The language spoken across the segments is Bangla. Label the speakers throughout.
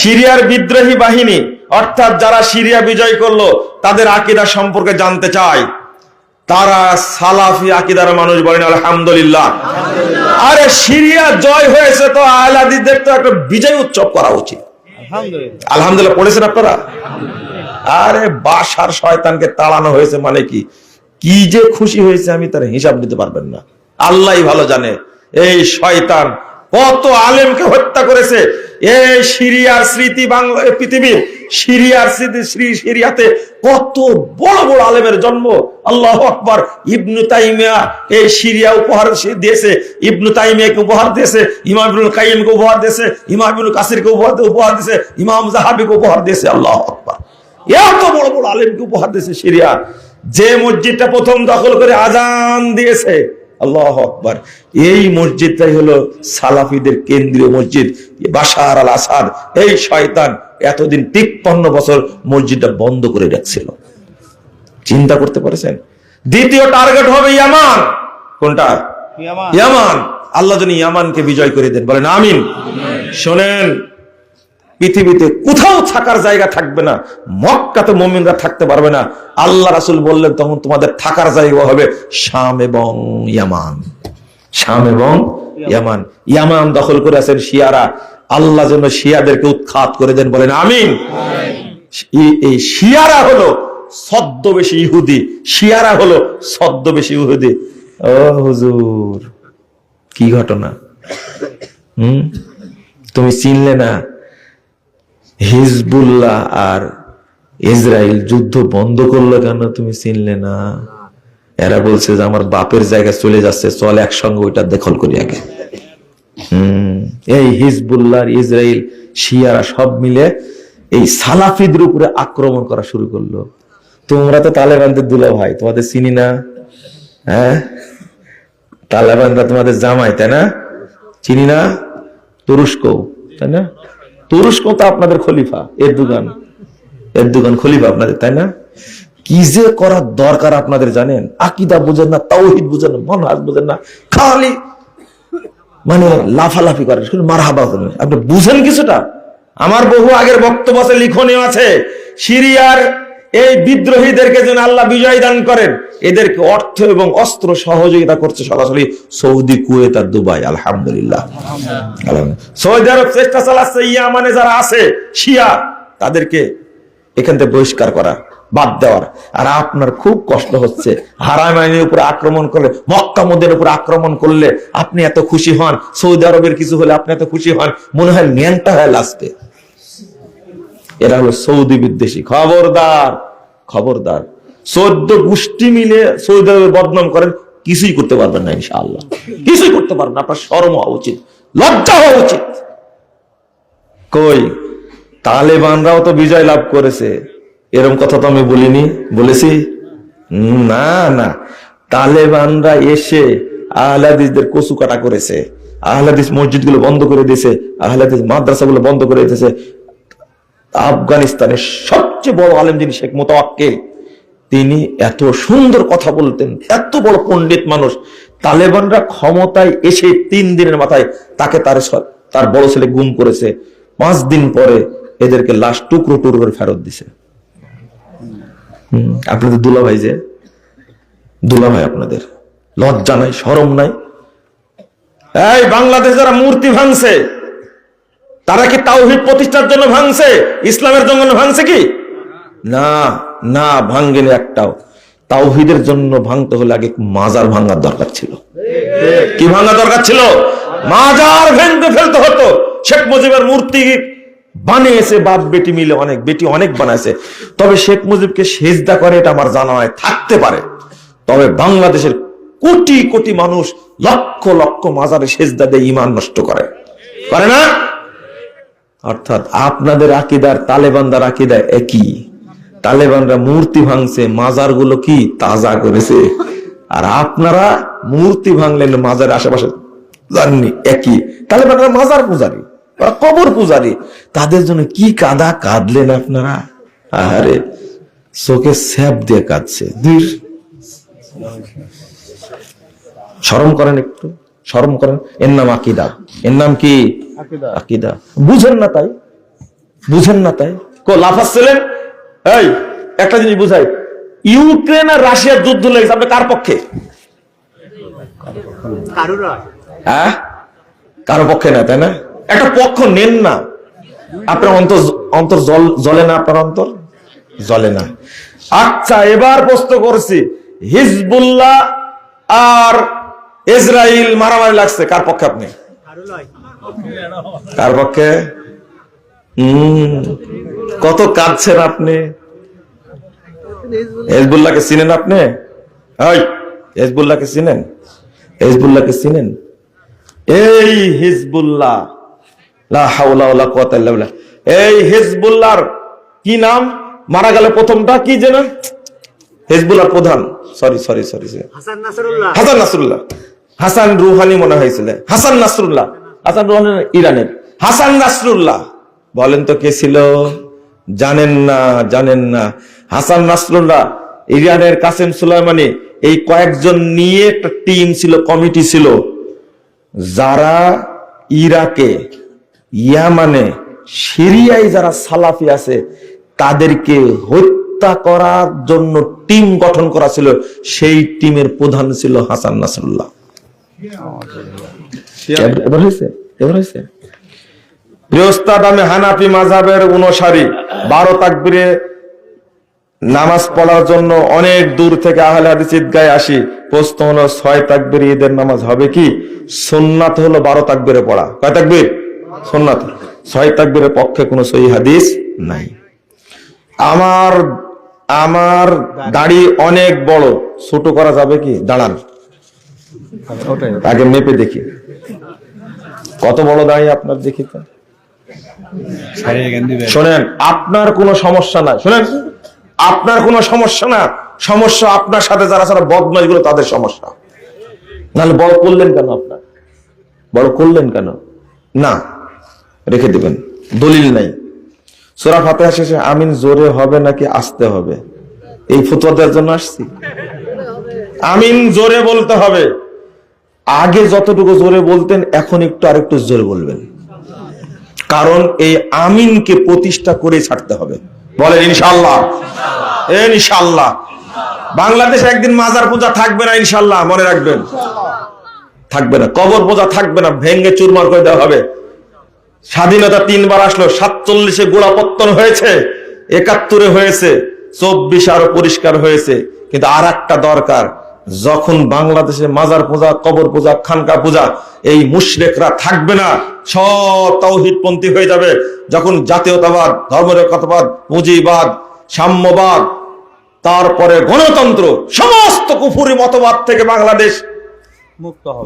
Speaker 1: সিরিয়ার বিদ্রোহী বাহিনী অর্থাৎ যারা সিরিয়া বিজয় করল তাদের আকিদা সম্পর্কে জানতে চায় তারা সালাফি আকিদার মানুষ বলেন আলহামদুলিল্লাহ। আরে সিরিয়া জয় হয়েছে তো আহলাদিদের তো একটা বিজয় উৎসব করা উচিত।
Speaker 2: আলহামদুলিল্লাহ।
Speaker 1: পড়েছেন আপনারা? আরে বাসার শয়তানকে তাড়ানো হয়েছে মানে কি? কি যে খুশি হয়েছে আমি তার হিসাব দিতে পারবেন না। আল্লাহ ভালো জানে। এই শয়তান কত আলেমকে হত্যা করেছে। এই সিরিয়ার স্মৃতি বাংলা পৃথিবীর সিরিয়ার স্মৃতি, শ্রী সিরিয়াতে কত বড় বড় আলেমের জন্ম। আল্লাহ আকবর। ইবনু তাইমিয়া এই সিরিয়া উপহার দিয়েছে। ইবনু তাইমিয়াকে উপহার দিয়েছে। ইমাম ইবনুল কাইমকে উপহার দিয়েছে। ইমাম ইবনুল কাসিরকে উপহার উপহার দিয়েছে। ইমাম জাহাবিকে উপহার দিয়েছে। আল্লাহ আকবর। এত বড় বড় আলেমকে উপহার দিয়েছে সিরিয়া। যে মসজিদটা প্রথম দখল করে আজান দিয়েছে। আল্লাহ আকবর। এই মসজিদটাই হলো সালাফিদের কেন্দ্রীয় মসজিদ। বাশার আল আসাদ এই শয়তান এতদিন তিপ্পান্ন বছর মসজিদটা বন্ধ করে রাখছিল। চিন্তা করতে পারেছেন? দ্বিতীয় টার্গেট হবে ইয়ামান। কোনটা?
Speaker 2: ইয়ামান।
Speaker 1: আল্লাহ ইয়ামানকে বিজয় করে দেন। বলেন আমিন। শোনেন পৃথিবীতে কোথাও থাকার জায়গা থাকবে না, মক্কাতে মমিনরা থাকতে পারবে না। আল্লাহ রাসুল বললেন, তখন তোমাদের থাকার জায়গা হবে শাম এবং ইয়ামান। শাম এবং ইয়ামান। ইয়ামান দখল করে আছেন শিয়ারা। আল্লাহ যেন শিয়াদেরকে উৎখাত করে দেন, বলেন, আমিন। এই- শিয়ারা হলো ছদ্মবেশী ইহুদি। শিয়ারা হলো ছদ্মবেশী ইহুদি। ও হুজুর, কি ঘটনা? হুম? তুমি চিনলে না? হিজবুল্লাহ আর ইসরায়েল যুদ্ধ বন্ধ করল কেন তুমি চিনলে না? এরা বলছে যে আমার বাপের জায়গায় চলে যাচ্ছে, চল একসঙ্গে ওইটা দখল করি আগে। এই হিজবুল্লাহ ইসরায়েল শিয়ারা সব মিলে এই সালাফিদের উপরে আক্রমণ করা শুরু করল। তোমরা তো তালেবানদের দুলা ভাই তোমাদের চিনি না? হ্যাঁ? তালেবানরা তোমাদের জামাই, তাই না? চিনি না? তুরস্ক, তাই না? তুরস্ক তো আপনাদের খলিফা এর দোকান এর দোকান খলিফা আপনাদের, তাই না? কি যে করার দরকার আপনাদের জানেন? আকিদা বুঝেন না, তাওহিদ বুঝেন না, মনহাজ বুঝেন না, খালি মানে লাফালাফি করেন, শুধু মারহাবা করেন। আপনি বুঝেন কিছুটা? আমার বহু আগের বক্তব্য আছে, লিখনীয় আছে। সিরিয়ার এই বিদ্রোহীদেরকে যেন আল্লাহ বিজয় দান করেন, এদেরকে অর্থ এবং অস্ত্র সহযোগিতা করছে সরাসরি সৌদি, কুয়েত আর দুবাই, আলহামদুলিল্লাহ। সৌদি আরব চেষ্টা চালাচ্ছে, ইয়ামানে যারা আছে, শিয়া, তাদেরকে এখান থেকে বহিষ্কার করা, বাদ দেওয়ার। আর আপনার খুব কষ্ট হচ্ছে হারামাইনের উপরে আক্রমণ করলে, মক্কা মদের উপরে আক্রমণ করলে আপনি এত খুশি হন, সৌদি আরবের কিছু হলে আপনি এত খুশি হন, মনে হয় ন্যাংটা হয়ে লাসবে এরা হলো সৌদি বিদ্বেষী। খবরদার। খবরদার। চোদ্দ গোষ্ঠী মিলে সৌদি আরবের বদনাম করেন, কিছুই করতে পারবেন না ইনশাআল্লাহ। কিছুই করতে পারবেন আপনার শরম হওয়া উচিত, লজ্জা হওয়া উচিত। কই? তালেবানরাও তো বিজয় লাভ করেছে। এরকম কথা তো আমি বলিনি, বলেছি? না না। তালেবানরা এসে আহলাদিসদের কচু কাটা করেছে। আহলাদিস মসজিদগুলো বন্ধ করে দিয়েছে, আহলাদিস মাদ্রাসাগুলো বন্ধ করে দিয়েছে। আফগানিস্তানের সবচেয়ে বড় আলেম যিনি শেখ মোতাক্কেল তিনি এত সুন্দর কথা বলতেন, এত বড় পণ্ডিত মানুষ, তালেবানরা ক্ষমতায় এসে তিন দিনের মাথায় তাকে তার তার বড় ছেলে গুম করেছে। পাঁচ দিন পরে এদেরকে লাশ টুকরো টুকরো করে ফেরত দিছে। আপনাদের দুলাভাই যে? দুলাভাই আপনাদের। লজ্জা নাই সরম নাই। এই বাংলাদেশ যারা মূর্তি ভাঙছে, তারা কি তাওহিদ প্রতিষ্ঠার জন্য ভাঙছে? ইসলামের জন্য ভাঙছে কি? না না ভাঙ্গেনি একটাও। তাওহিদের জন্য ভাঙতে হলে আগে মাজার ভাঙার দরকার ছিল। কি ভাঙা দরকার ছিল? মাজার ভেঙে ফেলতে হতো। শেখ মুজিবের মূর্তি বানিয়েছে, বাপ, বেটি মিলে অনেক, বেটি অনেক বানাইছে। তবে শেখ মুজিবকে সেজদা করে এটা আমার জানা হয়, থাকতে পারে। তবে বাংলাদেশের কোটি কোটি মানুষ লক্ষ লক্ষ মাজারে সেজদা দিয়ে ইমান নষ্ট করে। করে না? অর্থাৎ আপনাদের আকিদার তালেবানদার আকিদা একই। তালেবানরা মূর্তি ভাঙছে মাজারগুলো কি তাজা করেছে? আর আপনারা মূর্তি ভাঙলেন মাজার আশেপাশে জাননি একই। তালেবানরা মাজার পূজারি ওরা কবর পূজারি। তাদের জন্য কি কাদা কাঁদলেন আপনারা? আরে চোখে স্যাপ দিয়ে কাঁদছে। দূর শরম করেন একটু শরম করেন। এর নাম আকিদা। এর নাম কি?
Speaker 2: আকিদা।
Speaker 1: আকিদা। বুঝেন না তাই। বুঝেন না তাই। কো লাফাচ্ছিলেন? এই একটা জিনিস বুঝাই। ইউক্রেন আর রাশিয়ার যুদ্ধ লেগেছে আপনি কার পক্ষে? হ্যাঁ? কারও পক্ষে না তাই না? একটা পক্ষ নেন না। আপনার অন্তর অন্তর জল জলে না আপনার অন্তর? জলে না। আচ্ছা এবার প্রশ্ন করছি হিজবুল্লাহ আর ইসরায়েল মারামারি লাগছে কার পক্ষে আপনি? কার পক্ষে? হম কত কাঁদছেন আপনি? হেজবুল্লাহকে চিনেন আপনি? হেজবুল্লাহকে চিনেন? হেজবুল্লাহকে চিনেন? এই হিজবুল্লাহ লা হাওলা ওয়ালা কুওয়াতা ইল্লা বিল্লাহ। এই হিজবুল্লাহর কি নাম? মারা গেল প্রথমটা কি যেন হিজবুল্লাহ প্রধান। Sorry sorry sorry
Speaker 2: Hassan Nasrallah.
Speaker 1: Hassan Nasrallah. Hassan Rouhani মনে হয়েছিল। হাসান নাসরুল্লাহ। হাসান রুহানি ইরানের। হাসান নাসরুল্লাহ। বলেন তো কে ছিল? জানেন না জানেন না। হাসান নাসরুল্লাহ ইরানের কাসেম সুলাইমানি এই কয়েকজন নিয়ে একটা টিম ছিল কমিটি ছিল। যারা ইরাকে ইয়ামানে সিরিয়ায় যারা সালাফি আছে তাদেরকে হত্যা করার জন্য টিম গঠন করা ছিল। সেই টিমের প্রধান ছিল হাসান নাসরুল্লাহ। এবার- এবার হয়েছে? এবার হয়েছে? বৃহস্পতি আমি হানাফি মাঝাবের অনুসারী বারো তাকবিরে নামাজ পড়ার জন্য অনেক দূর থেকে আহলে হাদিস ঈদগায় আসি। প্রশ্ন হলো, ছয় তাকবির ঈদের নামাজ হবে কি? সুন্নাত হলো বারো তাকবিরে পড়া। কয় তাকবির? সুন্নাত। ছয় তাকবিরের পক্ষে কোনো সহি হাদিস নাই। আমার আমার দাড়ি অনেক বড়। ছোট করা যাবে কি? দাঁড়ান। আগে মেপে দেখি। কত বড় দাঁড়িয়ে আপনার দেখি তো শোনেন, আপনার কোনো সমস্যা নাই। শোনেন, আপনার কোনো সমস্যা না। সমস্যা আপনার সাথে যারা যারা বদমাইশগুলো তাদের সমস্যা। নাহলে বড় করলেন কেন আপনার? বড় করলেন কেন? না, রেখে দিবেন। দলিল নাই। সোরা ফাতেহা শেষে আমিন, জোরে হবে নাকি আসতে হবে? এই ফতুয়া দেওয়ার জন্য আসছি। আমিন, জোরে বলতে হবে। আগে যতটুকু জোরে বলতেন, এখন একটু আরেকটু জোরে বলবেন। কারণ এই আমিনকে প্রতিষ্ঠা করে ছাড়তে হবে। বলেন ইনশাল্লাহ ইনশাল্লাহ বাংলাদেশে একদিন মাজার পূজা থাকবে না ইনশাল্লাহ মনে রাখবেন। থাকবে না, কবর পূজা থাকবে না ভেঙ্গে চুরমার করে দেওয়া হবে। স্বাধীনতা তিনবার আসলো, সাতচল্লিশে গোড়াপত্তন হয়েছে, একাত্তরে হয়েছে, চব্বিশ আরও পরিষ্কার হয়েছে, কিন্তু আর দরকার যখন বাংলাদেশে মাজার পূজা কবর পূজা খানকা পূজা এই মুশরেকরা থাকবে না সব তৌহিদপন্থী হয়ে যাবে। যখন জাতীয়তাবাদ ধর্মনিরপেক্ষতাবাদ পুঁজিবাদ সাম্যবাদ তারপরে গণতন্ত্র সমস্ত কুফুরি মতবাদ থেকে বাংলাদেশ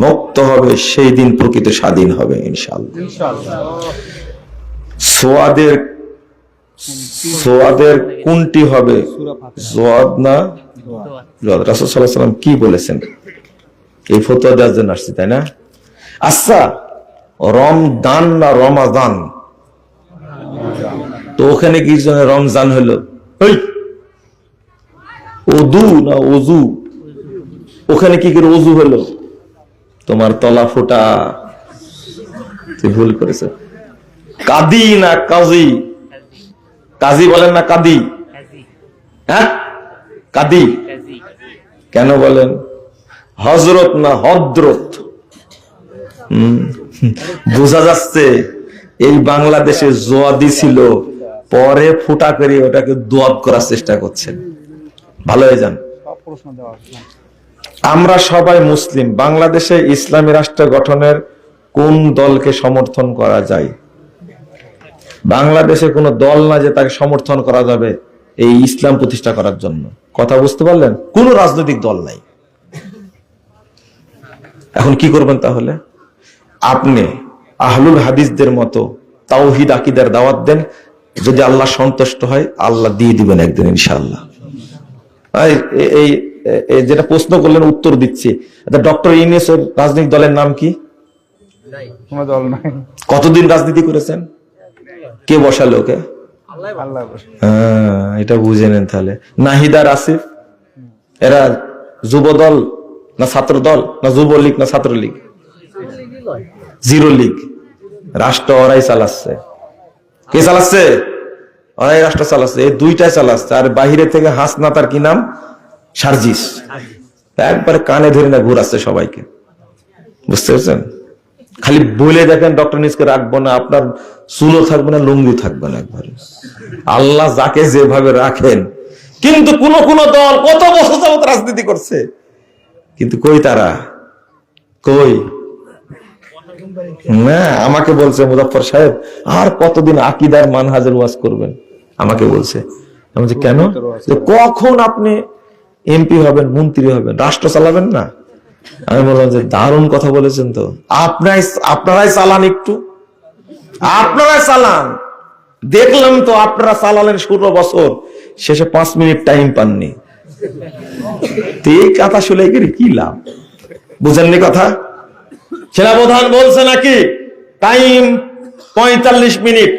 Speaker 2: মুক্ত হবে।
Speaker 1: সেই দিন প্রকৃত স্বাধীন হবে ইনশাল্লাহ
Speaker 2: ইনশাআল্লাহ।
Speaker 1: সোয়াদের সোয়াদের কোনটি হবে? জোয়াদ না রাসূল সাল্লাল্লাহু সাল্লাম কি বলেছেন? এই ফতোয়া দেওয়ার জন্য আসছি তাই না? আচ্ছা রমদান না রমাদান তো ওখানে কি জন্য রমজান হলো? ওদু না ওজু ওখানে কি করে ওজু হলো? তোমার তলা ফোটা। তুই ভুল করেছে। কাদি না কাজী? কাজী বলেন না কাদি? হ্যাঁ? কাদি। কেন বলেন? হজরত না হদ্রত বোঝা যাচ্ছে এই বাংলাদেশে জোয়াদি ছিল, পরে ফুটা করে ওটাকে দোয়াব করার চেষ্টা করছেন। ভালো হয়ে যান। আমরা সবাই মুসলিম, বাংলাদেশে ইসলামী রাষ্ট্র গঠনের কোন দলকে সমর্থন করা যায়? বাংলাদেশে কোনো দল না যে তাকে সমর্থন করা যাবে? এই ইসলাম প্রতিষ্ঠা করার জন্য। কথা বুঝতে পারলেন? কোন রাজনৈতিক দল নাই। এখন কি করবেন তাহলে? আপনি আহলুল হাদিসদের মতো তাওহিদ আকিদার দাওয়াত দেন যদি আল্লাহ সন্তুষ্ট হয় আল্লাহ দিয়ে দিবেন একদিন ইনশাআল্লাহ। এই যেটা প্রশ্ন করলেন উত্তর দিচ্ছি। ডক্টর ইউনিস রাজনৈতিক দলের নাম কি?
Speaker 2: কোনো দল নাই।
Speaker 1: কতদিন রাজনীতি করেছেন? কে বসালো ওকে? এটা বুঝে নেন তাহলে। নাহিদার আসিফ এরা যুব দল না ছাত্র দল না যুবলীগ না ছাত্রলীগ? জিরো লীগ রাষ্ট্র ওরাই চালাচ্ছে। কে চালাচ্ছে? ওরাই রাষ্ট্র চালাচ্ছে। এই দুইটাই চালাচ্ছে। আর বাহিরে থেকে হাসনা তার কি নাম? সার্জিস। একবারে কানে ধরে না ঘুরাচ্ছে সবাইকে। বুঝতে পারছেন? খালি বলে দেখেন ডক্টর নিজকে রাখব না। আপনার চুলও থাকবে না লুঙ্গি থাকবে না একবারে। আল্লাহ যাকে যেভাবে রাখেন কিন্তু কোন কোন দল কত বছর যাবত রাজনীতি করছে? কিন্তু কই তারা? কই? না আমাকে বলছে মুজাফর সাহেব আর কতদিন আকিদার মানহাজের ওয়াজ করবেন? আমাকে বলছে। বলছি, কেন? কখন আপনি এমপি হবেন মন্ত্রী হবেন রাষ্ট্র চালাবেন না? আমি বললাম যে দারুণ কথা বলেছেন তো। আপনারাই আপনারাই চালান একটু। আপনারাই চালান। দেখলাম তো আপনারা চালালেন ষোলো বছর, শেষে পাঁচ মিনিট টাইম পাননি। কথা শুনে গেলে কি লাভ? বুঝেননি কথা? সেনাপ্রধান বলছে নাকি টাইম পঁয়তাল্লিশ মিনিট।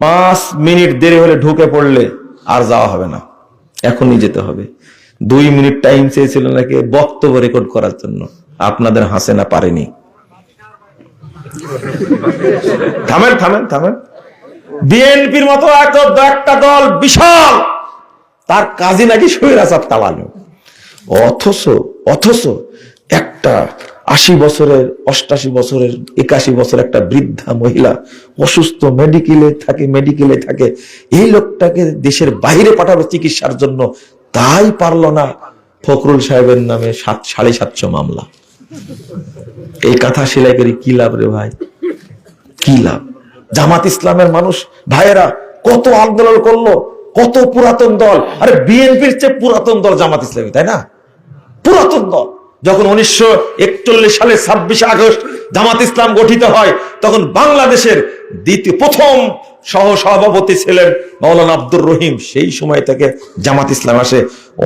Speaker 1: পাঁচ মিনিট দেরি হলে ঢুকে পড়লে আর যাওয়া হবে না। এখনই যেতে হবে। দুই মিনিট টাইম চেয়েছিল নাকি বক্তব্য রেকর্ড করার জন্য। আপনাদের হাসে না পারেনি। থামেন থামেন থামেন। বিএনপির মতো একটা দল বিশাল, তার কাজে নাকি স্বৈরাচার চালানো অথচ অথচ একটা আশি বছরের, অষ্টাশি বছরের, একাশি বছর একটা বৃদ্ধা মহিলা অসুস্থ মেডিকেলে থাকে মেডিকেলে থাকে, এই লোকটাকে দেশের বাইরে পাঠাবে চিকিৎসার জন্য, তাই পারল না ফখরুল সাহেবের নামে সাত, সাড়ে সাতশো মামলা। এই কথা সেলাই করে কি লাভ রে ভাই? কি লাভ? জামাত ইসলামের মানুষ, ভাইয়েরা, কত আন্দোলন করল, কত পুরাতন দল। আরে বিএনপির চেয়ে পুরাতন দল জামাত ইসলামী, তাই না? পুরাতন দল। যখন উনিশশো একচল্লিশ সালে ছাব্বিশে আগস্ট জামাত ইসলাম গঠিত হয়, তখন বাংলাদেশের দ্বিতীয়, প্রথম সহ সভাপতি ছিলেন মৌলানা আব্দুর রহিম। সেই সময় থেকে জামাত ইসলাম আসে।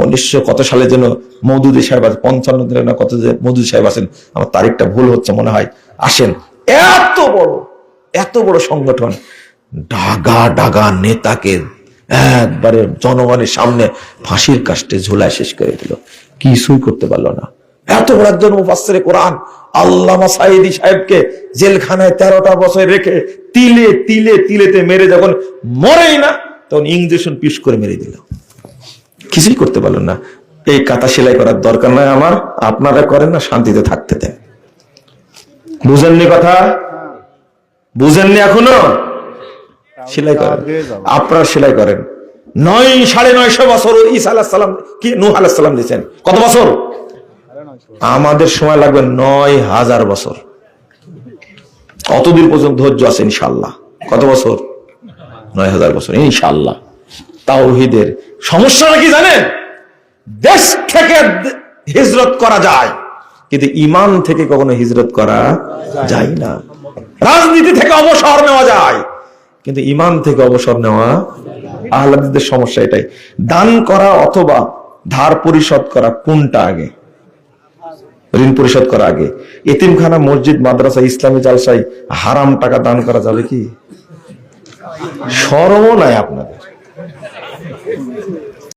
Speaker 1: উনিশশো কত সালে যেন মৌদুদি সাহেব আছে পঞ্চান্ন দিনের না কত যে মৌদুদি সাহেব আছেন আমার তারিখটা ভুল হচ্ছে, মনে হয় আসেন। এত বড় এত বড় সংগঠন ডাগা ডাগা নেতাকে একবারে জনগণের সামনে ফাঁসির কাষ্টে ঝোলায় শেষ করে দিল। কিছুই করতে পারল না। এত বড় একজন মুফাসসিরে কোরআন আল্লামা সাইদি সাহেবকে জেলখানায় তেরোটা বছর রেখে তিলে তিলে, তিলেতে মেরে যখন মরেই না, তখন ইঞ্জেকশন পিস করে মেরে দিল। কিছুই করতে পারলেন না। এই কাতা সেলাই করার দরকার নাই আমার। আপনারা করেন না, শান্তিতে থাকতে দেন। বুঝেননি কথা? বুঝেননি এখনও? সেলাই করেন। আপনারা সেলাই করেন। নয়, সাড়ে নয়শো বছর ঈসা আলাহ সালাম কি? নূহ আলাহ সালাম দিয়েছেন। কত বছর? আমাদের সময় লাগবে নয় হাজার বছর। কতদিন পর্যন্ত ধৈর্য আছে ইনশাল্লাহ কত বছর? নয় হাজার বছর ইনশাল্লাহ তাওহিদের সমস্যাটা কি জানেন? দেশ থেকে হিজরত করা যায়, কিন্তু ইমান থেকে কখনো হিজরত করা যায় না। রাজনীতি থেকে অবসর নেওয়া যায়, কিন্তু ইমান থেকে অবসর নেওয়া আহ্লাদের সমস্যা এটাই। দান করা অথবা ধার পরিশোধ করা কোনটা আগে? ঋণ পরিশোধ করা আগে। এতিমখানা, মসজিদ, মাদ্রাসা, ইসলামী জালসাই হারাম টাকা দান করা যাবে কি? সরমও নাই আপনাদের।